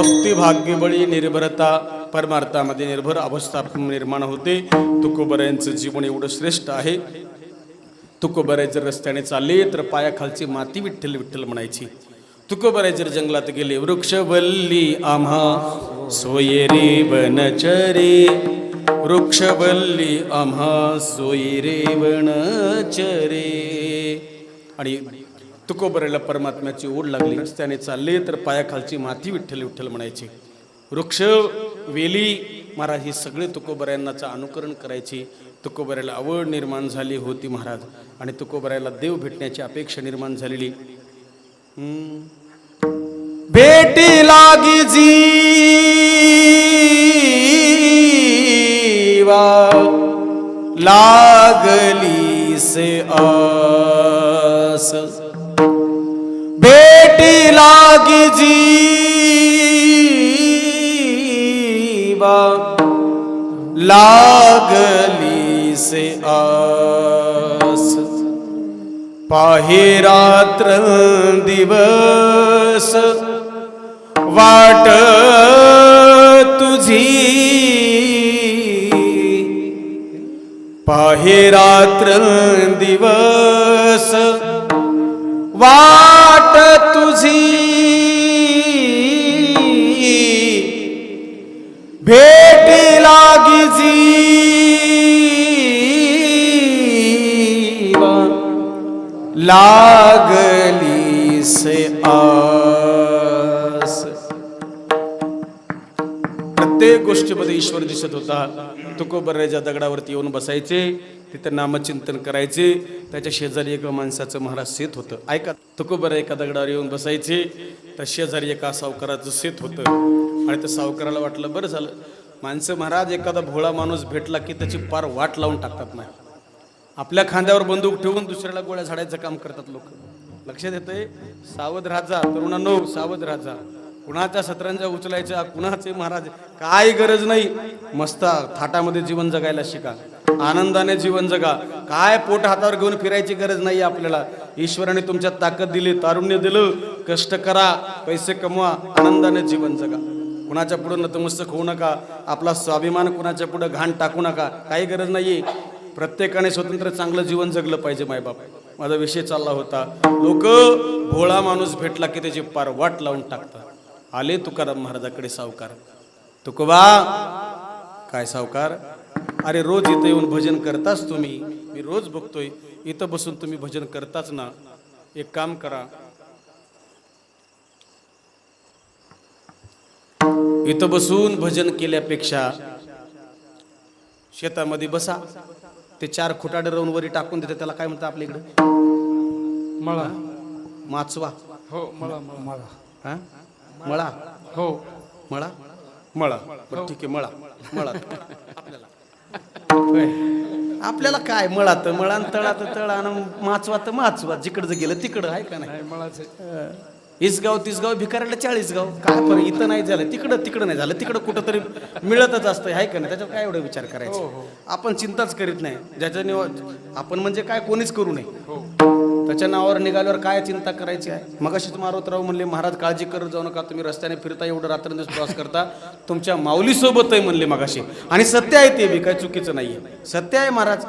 भक्ती भाग्यबळी निर्भरता परमार्थामध्ये निर्भर अवस्था निर्माण होते. तुकोबऱ्यांचं जीवन एवढं श्रेष्ठ आहे. तुकोबराय जर रस्त्याने चालले तर पायाखालची माती विठ्ठल विठ्ठल म्हणायची. तुकोबराय जर जंगलात गेले वृक्षवल्ली आम्हा सोये रे वनचरे वृक्षवल्ली आम्हा सोयी रे वनचरे आणि तुकोबरेला परमात्म्याची ओढ लागली. रस्त्याने चालले तर पायाखालची माती विठ्ठल विठ्ठल म्हणायची. वृक्ष वेली महाराज ही सगळे तुकोबऱ्यांनाचं अनुकरण करायची. तुकोबऱ्याला आवड निर्माण झाली होती महाराज. आणि तुकोबऱ्याला देव भेटण्याची अपेक्षा निर्माण झालेली. भेटी लागी जीवा लागली से आस. भेटी लागी जीवा. लागली से आस. पाहे रात्र दिवस. वाट तुझी. पाहे रात्र दिवस. वाट तुझी भेटी लागी लागली से आस. प्रत्येक गोष्टीमध्ये ईश्वर दिसत होता. तुकोबऱ्याच्या दगडावरती येऊन बसायचे तिथं नामचिंतन करायचे त्याच्या शेजारी एका माणसाचं महाराज सेत होतं. ऐका. तुकोबर एका दगडावर येऊन बसायचे. तर शेजारी एका सावकाराचं शेत होतं. आणि त्या सावकाराला वाटलं बरं झालं. माणसं महाराज एखादा भोळा माणूस भेटला की त्याची पार वाट लावून टाकतात नाही. आपल्या खांद्यावर बंदूक ठेवून दुसऱ्याला गोळ्या झाडायचं काम करतात लोक. लक्षात येतंय? सावध राजा तरुणांनो सावध राजा. कुणाच्या सतरंजा उचलायच्या कुणाचे महाराज? काय गरज नाही. मस्त थाटामध्ये जीवन जगायला शिका. आनंदाने जीवन जगा. काय पोट हातावर घेऊन फिरायची गरज नाही आपल्याला. ईश्वराने तुमच्यात ताकद दिली तारुण्य दिलं. कष्ट करा पैसे कमवा आनंदाने जीवन जगा. कुणाच्या पुढे नतमस्तक होऊ नका. आपला स्वाभिमान कुणाच्या पुढे घाण टाकू नका. काही गरज नाहीये. प्रत्येकाने स्वतंत्र चांगलं जीवन जगलं पाहिजे मायबाप. माझा विषय चालला होता. लोक भोळा माणूस भेटला की त्याची पार वाट लावून टाकतात. आले तुकाराम महाराजाकडे सावकार. तुकोबा काय सावकार? अरे रोज इथं येऊन भजन करताच तुम्ही? मी रोज बघतोय. इथं बसून तुम्ही भजन करताच ना. एक काम करा. इथं बसून भजन केल्यापेक्षा शेतामध्ये बसा. ते चार खुटाडे राहून वरी टाकून देते. त्याला काय म्हणतात आपल्या इकडे? मळा. माचवा. हो मळा. मळा. हा? मळा? हो. मळा? मळा. बरं ठीक आहे मळा. मळा. आपल्याला काय मळा तर मळा न तळा तर तळा आणि माचवा तर माचवा जिकडं गेलं तिकडं आहे का नाही? मळाच. इसगाव तिसगाव भिकाऱ्याला चाळीस गाव. काय फरक इथं नाही झालं तिकडं तिकडं नाही झालं तिकडं कुठं तरी मिळतच असतं आहे का नाही? त्याच्यावर काय एवढं विचार करायचा? आपण चिंताच करीत नाही. ज्याच्याने आपण म्हणजे काय कोणीच करू नये. त्याच्या नावावर निघाल्यावर काय चिंता करायची? आहे मग अशीच मारुतराव म्हणले महाराज काळजी करत जाऊ नका तुम्ही रस्त्याने फिरता एवढं रात्रंदिवस प्रवास करता. तुमच्या माऊलीसोबत आहे म्हणले मगाशी. आणि सत्य आहे ते बी काय चुकीचं आहे सत्य आहे महाराज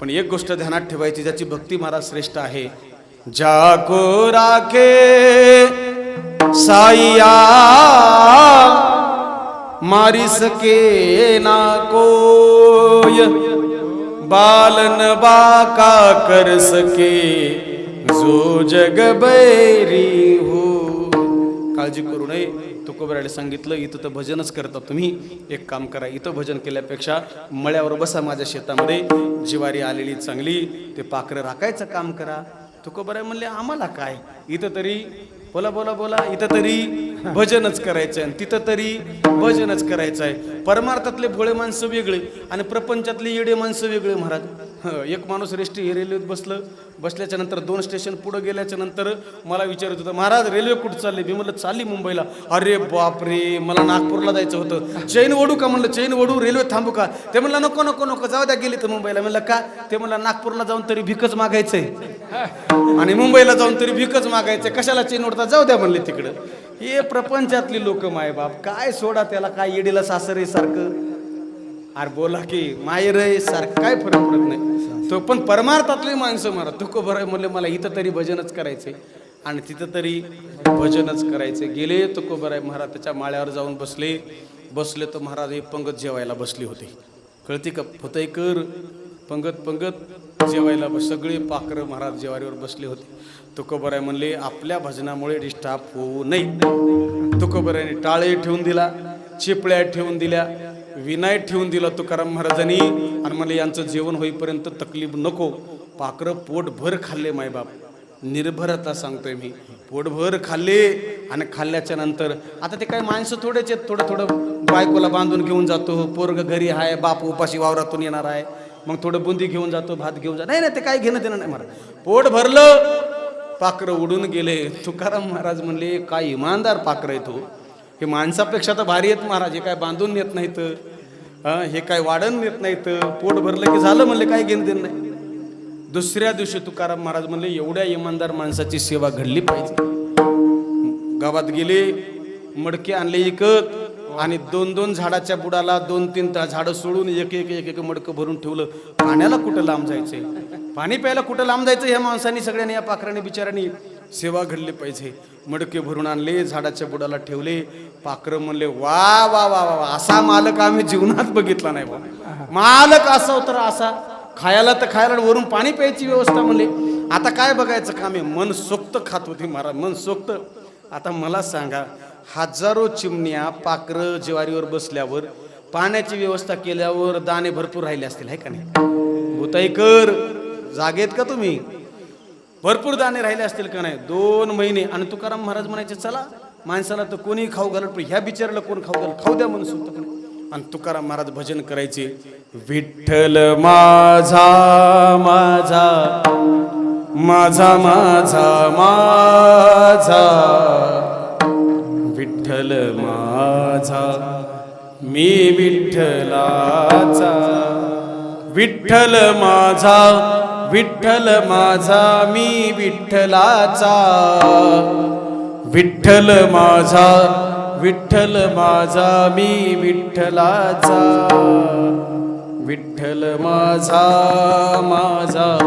पण एक गोष्ट ध्यानात ठेवायची ज्याची भक्ती महाराज श्रेष्ठ आहे. जागो राखे साईया मारी सके ना कोय पालन बाका कर सके। जो जग बैरी हो। काळजी करू नये तुकोबराला सांगितलं इथं तर भजनच करता तुम्ही. एक काम करा इथं भजन केल्यापेक्षा मळ्यावर बसा माझ्या शेतामध्ये. जिवारी आलेली चांगली ते पाखरं राखायचं काम करा. तुकोबराय म्हणले आम्हाला काय? इथं तरी बोला बोला बोला इथं तरी भजनच करायचं आहे आणि तिथं तरी भजनच करायचं आहे परमार्थातले भोळे माणसं वेगळे आणि प्रपंचातले येडे माणसं वेगळे महाराज. एक माणूस रेष्टी हे रेल्वेत बसलं बसल्याच्या नंतर दोन स्टेशन पुढे गेल्याच्यानंतर मला विचारत होतं महाराज रेल्वे कुठं चालली मी म्हणलं चालली मुंबईला. अरे बापरे मला नागपूरला जायचं होतं. चैन ओढू का? म्हणलं चैन ओढू रेल्वे थांबू का? ते म्हणलं नको नको नको जाऊ द्या गेली तर मुंबईला म्हणलं का? ते म्हणलं नागपूरला जाऊन तरी भिकच मागायचंय. आणि मुंबईला जाऊन तरी भिकच मागायचं कशाला चेन ओढता? जाऊ द्या म्हणले तिकडं. हे प्रपंचातली लोक मायबाप काय सोडा त्याला काय येडीला सासरे सारखं. अरे बोला की मायर सारखं काय फरक पडत नाही. तो पण परमार्थातली माणसं मारा. तुको बरं म्हणले मला इथं तरी भजनच करायचंय. आणि तिथं तरी भजनच करायचे गेले तुको बराय महाराज त्याच्या माळ्यावर जाऊन बसले. बसले तर महाराज हे पंगत जेवायला बसली होती. कळते का? होतंय पंगत पंगत जेवायला बस. सगळे पाखरं महाराज जेवारीवर बसले होते. तुकोबराय म्हणले आपल्या भजनामुळे डिस्टर्ब होऊ नये. तुकोबरायने टाळे ठेवून दिला चिपळ्या ठेवून दिल्या विनाय ठेवून दिला तुकाराम महाराजांनी आणि मला यांचं जेवण होईपर्यंत तकलीफ नको पाखरं पोटभर खाल्ले मायबाप. निर्भरता सांगतोय मी पोटभर खाल्ले आणि खाल्ल्याच्या नंतर आता ते काय माणसं थोडेच आहेत थोडं थोडं बायकोला बांधून घेऊन जातो पोरग घरी आहे बाप उपाशी वावरातून येणार आहे मग थोडं बुंदी घेऊन जातो भात घेऊन जातो नाही नाही ते काय घेणं देणं नाही मला पोट भरलं पाखरं उडून गेले. तुकाराम महाराज म्हणले काय इमानदार पाखरं आहे तो हो. हे माणसापेक्षा तर भारी आहेत महाराज. हे काय बांधून नेत नाहीत. हे काय वाढण नेत नाहीत. पोट भरलं की झालं म्हणले काय घेणं देणं नाही. दुसऱ्या दिवशी तुकाराम महाराज म्हणले एवढ्या इमानदार माणसाची सेवा घडली पाहिजे. गावात गेले मडके आणले इकत आणि दोन दोन झाडाच्या बुडाला दोन तीन ता- झाडं सोडून एक एक एक एक मडकं भरून ठेवलं. पाण्याला कुठं लांब जायचंय? पाणी प्यायला कुठं लांब जायचं ह्या माणसांनी सगळ्यांनी या पाखराने बिचारांनी सेवा घडली पाहिजे. मडके भरून आणले झाडाच्या बुडाला ठेवले. पाखरं म्हणले वा वा वा वा वा, असा मालक आम्ही जीवनात बघितला नाही बा मालक असा होता असा. खायला तर खायला वरून पाणी प्यायची व्यवस्था म्हणले. आता काय बघायचं काम आहे? मन सोक्त खात होती महाराज मन सोक्त. आता मला सांगा हजारो चिमण्या पाखरं ज्वारीवर बसल्यावर पाण्याची व्यवस्था केल्यावर दाणे भरपूर राहिले असतील आहे का नाही? भूताईकर जागेत का तुम्ही? भरपूर दाणे राहिले असतील का नाही? दोन महिने. आणि तुकाराम महाराज म्हणायचे चला माणसाला तर कोणी खाऊ घालत पण ह्या बिचाराला कोण खाऊ घाल खाऊ द्या म्हणून सुद्धा आणि तुकाराम महाराज भजन करायचे विठ्ठल माझा माझा माझा माझा माझा विठ्ठल माझा मी विठ्ठलाचा विठ्ठल माझा विठ्ठल माझा मी विठ्ठलाचा. विठ्ठल माझा विठ्ठल माझा मी विठ्ठलाचा. विठ्ठल माझा माझा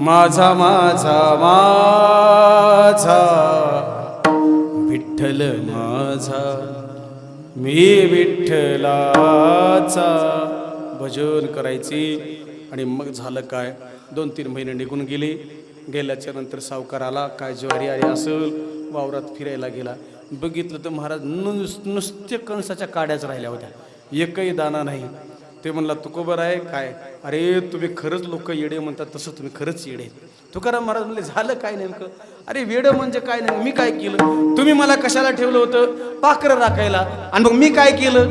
माझा माझा माझा. विठ्ठल माझा मी विठ्ठलाचा. भजन करायची. आणि मग झालं काय? दोन तीन महिने निघून गेले. गेल्याच्यानंतर सावकार आला काय ज्वारी आली असेल? वावरात फिरायला गेला. बघितलं तर महाराज नुस नुसत्या कणसाच्या काड्याच राहिल्या होत्या. एकही दाना नाही. ते म्हणला तुकोबर आहे? काय? अरे तुम्ही खरंच लोक येडे म्हणतात तसं तुम्ही खरंच येडे तुकाराम महाराज म्हणले झालं काय नेमकं? अरे वेड म्हणजे काय नाही मी काय केलं? तुम्ही मला कशाला ठेवलं होतं? पाखरं राखायला. आणि मग मी काय केलं?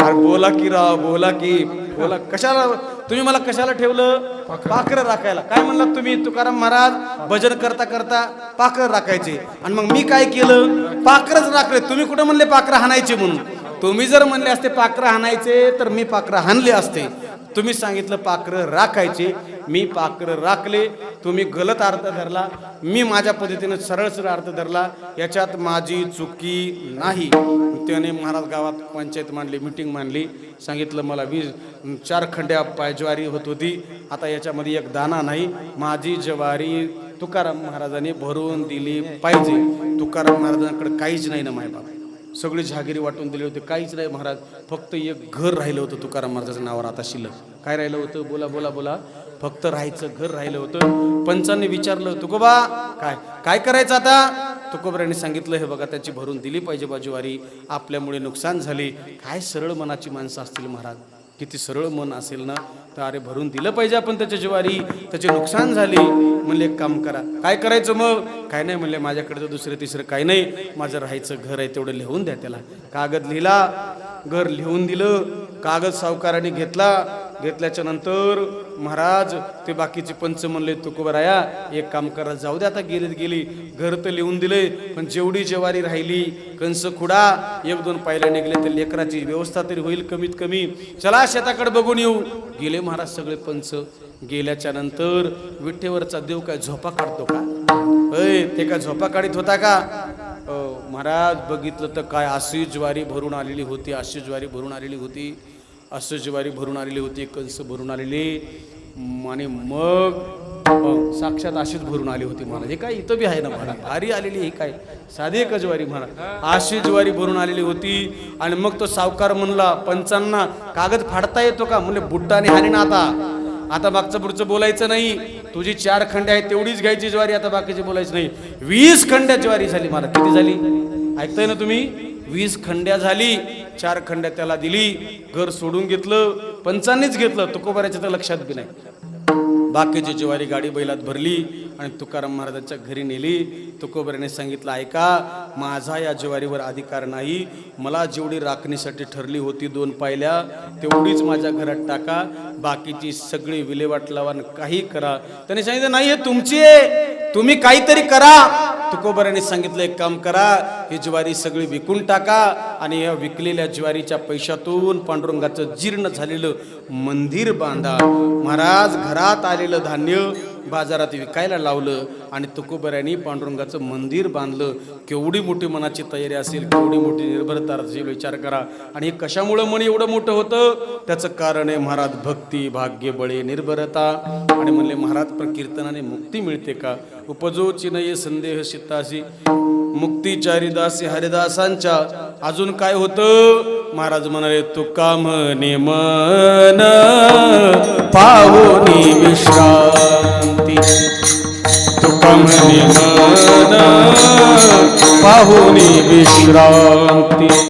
अरे बोला की राव बोला की बोला कशाला तुम्ही मला कशाला ठेवलं? पाखरं. राखायला. काय म्हणलात तुम्ही? तुकाराम महाराज भजन करता करता पाखरं राखायचे. आणि मग मी काय केलं? पाखरच राखले. तुम्ही कुठं म्हणले पाखरं हाणायचे म्हणून? तुम्ही जर म्हणले असते पाखरं हाणायचे तर मी पाखरं हाणले असते. तुम्ही सांगितलं पाखरं राखायचे. मी पाखरं राखले. तुम्ही गलत अर्थ धरला. मी माझ्या पद्धतीनं सरळ सरळ अर्थ धरला. याच्यात माझी चुकी नाही. त्याने महाराज गावात पंचायत मांडली मिटिंग मांडली. सांगितलं मला वीज चार खंड्या पाय ज्वारी होत होती. आता याच्यामध्ये एक दाना नाही. माझी ज्वारी तुकाराम महाराजांनी भरून दिली पाहिजे. तुकाराम महाराजांकडे काहीच नाही ना मायबाप. सगळी जहागिरी वाटून दिले होते. काहीच नाही महाराज. फक्त एक घर राहिलं होतं तुकाराम महाराजाचं नावावर आता शिल्लक. काय राहिलं होतं? बोला बोला बोला. फक्त राहायचं घर राहिलं होतं. पंचांनी विचारलं तुकोबा काय काय करायचं आता? तुकोबरांनी सांगितलं हे बघा त्याची भरून दिली पाहिजे बाजूवारी. आपल्यामुळे नुकसान झाले. काय सरळ मनाची माणसं असतील महाराज. किती सरळ मन असेल ना तर अरे भरून दिलं पाहिजे आपण त्याच्या ज्वारी त्याचे नुकसान झाले. म्हणले एक काम करा. काय करायचं मग? काय नाही म्हणले माझ्याकडे दुसरं तिसरं काय नाही. माझं राहायचं घर आहे तेवढं लिहून द्या त्याला. कागद लिहिला घर लिहून दिलं कागद सावकाराने घेतला घेतल्याच्या नंतर महाराज ते बाकीचे पंच म्हणले तुकोबराया एक काम करा जाऊ दे आता गेलीत गेली. घर तर लिहून दिले पण जेवढी जेवारी राहिली कंस खुडा एक दोन पायऱ्या निघले तर लेकराची व्यवस्था तरी होईल कमीत कमी. चला शेताकडे बघून येऊ. गेले महाराज सगळे पंच. गेल्याच्यानंतर विठ्ठेवरचा देव काय झोपा काढतो का? अय ते काय झोपा काढीत होता का? महाराज बघितलं तर काय अशी ज्वारी भरून आलेली होती अशी ज्वारी भरून आलेली होती. अशी ज्वारी भरून आलेली होती कंस भरून आलेली. आणि मग साक्षात अशीच भरून आली होती महाराज. हे काय इथं बी आहे ना महाराज? भारी आलेली ही काय? साधी का ज्वारी महाराज. अशी ज्वारी भरून आलेली होती. आणि मग तो सावकार म्हणला पंचांना कागद फाडता येतो का? म्हणजे बुट्टाने हानी ना आता. आता मागचं पुढचं बोलायचं नाही. तुझी चार खंडे आहेत तेवढीच घ्यायची ज्वारी आता बाकीची बोलायची नाही. वीस खंड्या ज्वारी झाली मला किती झाली? ऐकताय ना तुम्ही? वीस खंड्या झाली. चार खंड्या त्याला दिली घर सोडून घेतलं पंचांनीच घेतलं तुकोबाऱ्याच्या तर लक्षात बी नाही. बाकीची ज्वारी गाडी बैलात भरली आणि तुकाराम महाराजांच्या घरी नेली. तुकोबऱ्याने सांगितलं ऐका माझा या ज्वारीवर अधिकार नाही. मला जेवढी राखणीसाठी ठरली होती दोन पायल्या तेवढीच माझ्या घरात टाका. बाकीची सगळी विल्हेवाट लावा आणि काही करा. त्याने सांगितलं नाही हे तुमची आहे. तुम्ही काहीतरी करा. तुकोबऱ्याने सांगितलं एक काम करा ही ज्वारी सगळी विकून टाका. आणि या विकलेल्या ज्वारीच्या पैशातून पांडुरंगाचं जीर्ण झालेलं मंदिर बांधा. महाराज घरात आलेलं धान्य बाजारात विकायला लावलं आणि तुकोबऱ्यांनी पांडुरंगाचं मंदिर बांधलं. केवढी मोठी मनाची तयारी असेल केवढी मोठी निर्भरता असेल विचार करा. आणि हे कशामुळं मन एवढं मोठं होतं? त्याचं कारण आहे महाराज भक्ती भाग्य बळे निर्भरता. आणि म्हणले महाराज प्रकीर्तनाने मुक्ती मिळते का? उपजो चिनये संदेह शितासी मुक्ती चारिदास हरिदासांच्या. अजून काय होतं? महाराज म्हणाले तुका म्हणे मन पाहुनी विश्रांती? तुका म्हणे मन पाहुनी विश्रांती?